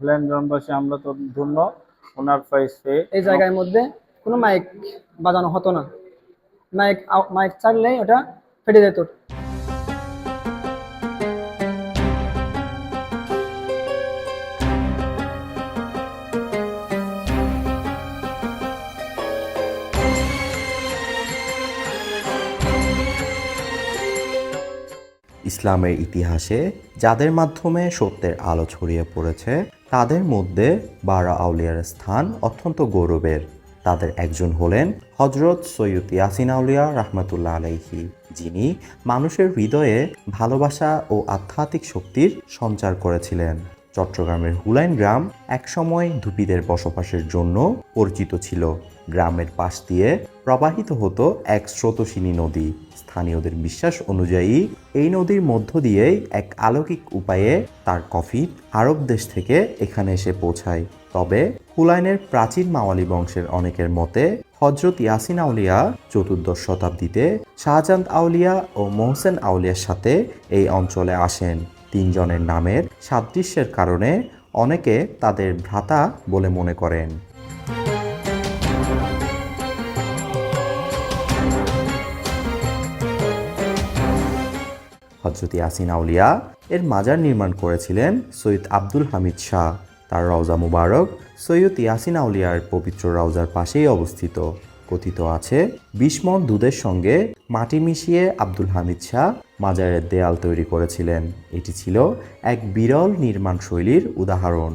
হলেন গ্রামবাসী আমরা তো ধন্য। ওনার প্রাইজ পেয়ে এই জায়গার মধ্যে কোনো মাইক বাজানো হতো না। মাইক মাইক চাললেই ওটা ফেটে যেত। ইসলামের ইতিহাসে যাদের মাধ্যমে সত্যের আলো ছড়িয়ে পড়েছে তাদের মধ্যে বারা আউলিয়ার স্থান অত্যন্ত গৌরবের। তাদের একজন হলেন হজরত সৈয়দ ইয়াসিন আউলিয়া রহমতুল্লাহ আলাইহি, যিনি মানুষের হৃদয়ে ভালোবাসা ও আধ্যাত্মিক শক্তির সঞ্চার করেছিলেন। চট্টগ্রামের হুলাইন গ্রাম একসময় ধুপিদের বসবাসের জন্য পরিচিত ছিল। গ্রামের পাশ দিয়ে প্রবাহিত হতো এক স্রোতস্বিনী নদী। স্থানীয়দের বিশ্বাস অনুযায়ী এই নদীর মধ্য দিয়েই এক আলৌকিক উপায়ে তার কফি আরব দেশ থেকে এখানে এসে পৌঁছায়। তবে হুলাইনের প্রাচীন মাওয়ালি বংশের অনেকের মতে হজরত ইয়াসিন আউলিয়া চতুর্দশ শতাব্দীতে শাহজাহান আউলিয়া ও মোহসেন আউলিয়ার সাথে এই অঞ্চলে আসেন। তিনজনের নামের সাদৃশ্যের কারণে অনেকে তাদের ভ্রাতা বলে মনে করেন। হজরত ইয়াসিন আউলিয়া এর মাজার নির্মাণ করেছিলেন সৈয়দ আব্দুল হামিদ শাহ। তার রওজা মুবারক সৈয়দ ইয়াসিন আউলিয়ার পবিত্র রওজার পাশেই অবস্থিত। কথিত আছে, বিশ দুধের সঙ্গে মাটি মিশিয়ে আব্দুল হামিদ শাহ মাজারের দেয়াল তৈরি করেছিলেন। এটি ছিল এক বিরল নির্মাণ শৈলীর উদাহরণ।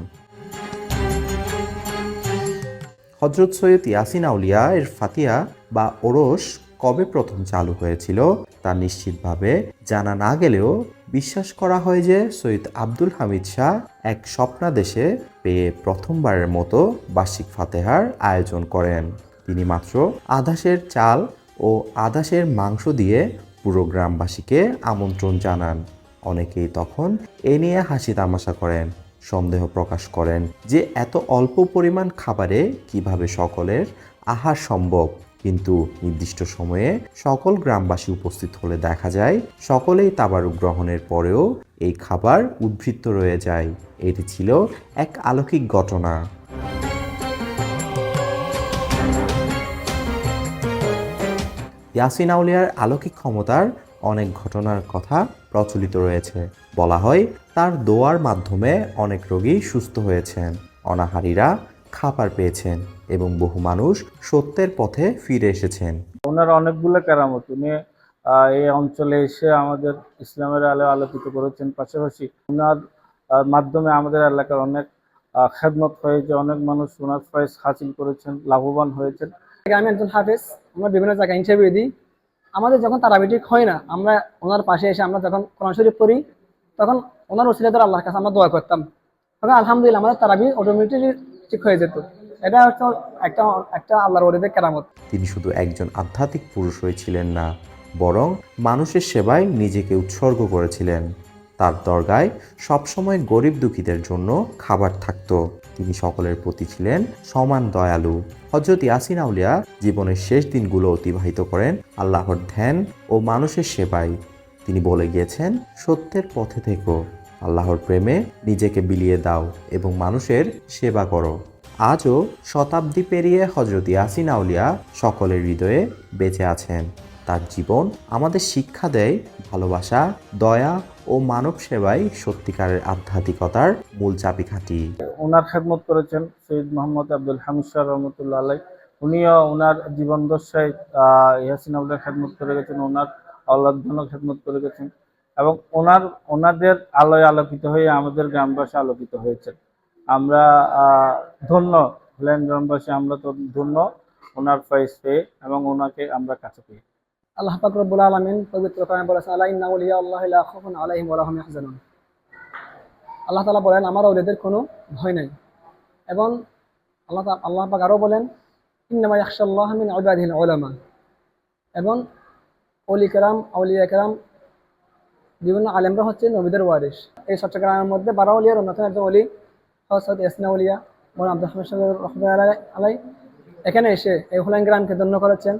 হজরত সৈয়দ ইয়াসিন আউলিয়া এর ফাতিয়া বা ওরস কবে প্রথম চালু হয়েছিল তা নিশ্চিতভাবে জানা না গেলেও বিশ্বাস করা হয় যে সৈয়দ আব্দুল হামিদ শাহ এক স্বপ্নাদেশে পেয়ে প্রথমবারের মতো বার্ষিক ফাতেহার আয়োজন করেন। তিনি মাত্র আদাসের চাল ও আদাসের মাংস দিয়ে পুরো গ্রামবাসীকে আমন্ত্রণ জানান। অনেকেই তখন এ নিয়ে হাসি তামাশা করেন, সন্দেহ প্রকাশ করেন যে এত অল্প পরিমাণ খাবারে কীভাবে সকলের আহার সম্ভব। কিন্তু নির্দিষ্ট সময়ে সকল গ্রামবাসী উপস্থিত হলে দেখা যায় সকলেই তাবারুক গ্রহণের পরেও এই খাবার উদ্বৃত্ত রয়ে যায়। এটি ছিল এক আলৌকিক ঘটনা। ইয়াসিন আউলিয়ার আলৌকিক ক্ষমতার অনেক ঘটনার কথা প্রচলিত রয়েছে। বলা হয়, তার দোয়ার মাধ্যমে অনেক রোগী সুস্থ হয়েছেন। অনাহারীরা খাবার পেয়েছেন এবং বহু মানুষ সত্যের পথে ফিরে এসেছেন। ওনার অনেকগুলো কেরামত। উনি এই অঞ্চলে এসে আমাদের ইসলামের আলো আলোকিত করেছেন। পাশাপাশি ওনার মাধ্যমে আমাদের এলাকার অনেক খেদমত হয়েছে। অনেক মানুষ ওনার প্রাইজ হাসিল করেছেন লাভবান হয়েছেন। আমি একজন হাফেজ। আমরা বিভিন্ন জায়গায় ইন্টারভিউ দিই। আমাদের যখন তারাবি ঠিক হয় না আমরা ওনার পাশে এসে আমরা যখন কোরআন শরীফ পড়ি তখন ওনার ওসিলা ধরে আল্লাহর কাছে আমরা দোয়া করতাম। তখন আলহামদুলিল্লাহ আমাদের তারাবি অটোমেটিক ঠিক হয়ে যেত। এটা হচ্ছে একটা একটা আল্লাহর ওরিদের কেরামত। তিনি শুধু একজন আধ্যাত্মিক পুরুষ হয়েছিলেন না, বরং মানুষের সেবায় নিজেকে উৎসর্গ করেছিলেন। তার দরগায় সবসময় গরিব দুঃখীদের জন্য খাবার থাকত। তিনি সকলের প্রতি ছিলেন সমান দয়ালু। হজরত ইয়াসিন আউলিয়া জীবনের শেষ দিনগুলো অতিবাহিত করেন আল্লাহর ধ্যান ও মানুষের সেবায়। তিনি বলে গিয়েছেন, সত্যের পথে থেকো। আল্লাহর প্রেমে নিজেকে বিলিয়ে দাও এবং মানুষের সেবা করো। আজও শতাব্দী পেরিয়ে হজরত ইয়াসিন আউলিয়া সকলের হৃদয়ে বেঁচে আছেন। তার জীবন আমাদের শিক্ষা দেয়, ভালোবাসা, দয়া ও মানব সেবায় সত্যিকারের আধ্যাত্মিকতার মূল চাবিকাঠি। ওনার খেদমত করেছেন সৈয়দ মোহাম্মদ আব্দুল হামিদ শাহ রহমতুল্লাহ আলাই উনিও ওনার জীবন দশায় ইয়াসিন আবুল্লাহ খেদমত করে গেছেন, ওনার আল্লাহজনক খেদমত করে গেছেন। এবং ওনার, ওনাদের আলোয় আলোকিত হয়ে আমাদের গ্রামবাসী আলোকিত হয়েছেন আমরা ধন্য, হলেন গ্রামবাসী, আমরা তো ধন্য ওনার ফয়েস পেয়ে এবং ওনাকে আমরা কাছে পেয়ে। আল্লাহ পাক রব্বুল আলামিন পবিত্র কোরআনে বলেছেন আলা ইন্না আউলিয়া আল্লাহি খাউফুন আলাইহিম ওয়া লা হুম আল্লাহ তাআলা বলেন, আমার ওলিদের কোনো ভয় নাই। এবং আল্লাহ আল্লাহ পাক আরও বলেন, ইন্নামা ইয়াখশাল্লাহ মিন ইবাদিহিল উলামা। এবং ওলি কেরাম আউলিয়া কেরাম বিভিন্ন আলেমরা হচ্ছে নবীদের ওয়ারিস এই চট্টগ্রামের মধ্যে বারা অলিয়ার অন্যতম একজন অলি হজরত ইয়াসিনা উলিয়া মোহাম্মদ আব্দুল হামিদ আলাই। এখানে এসে এই হুলাইন গ্রামকে ধন্য করেছেন।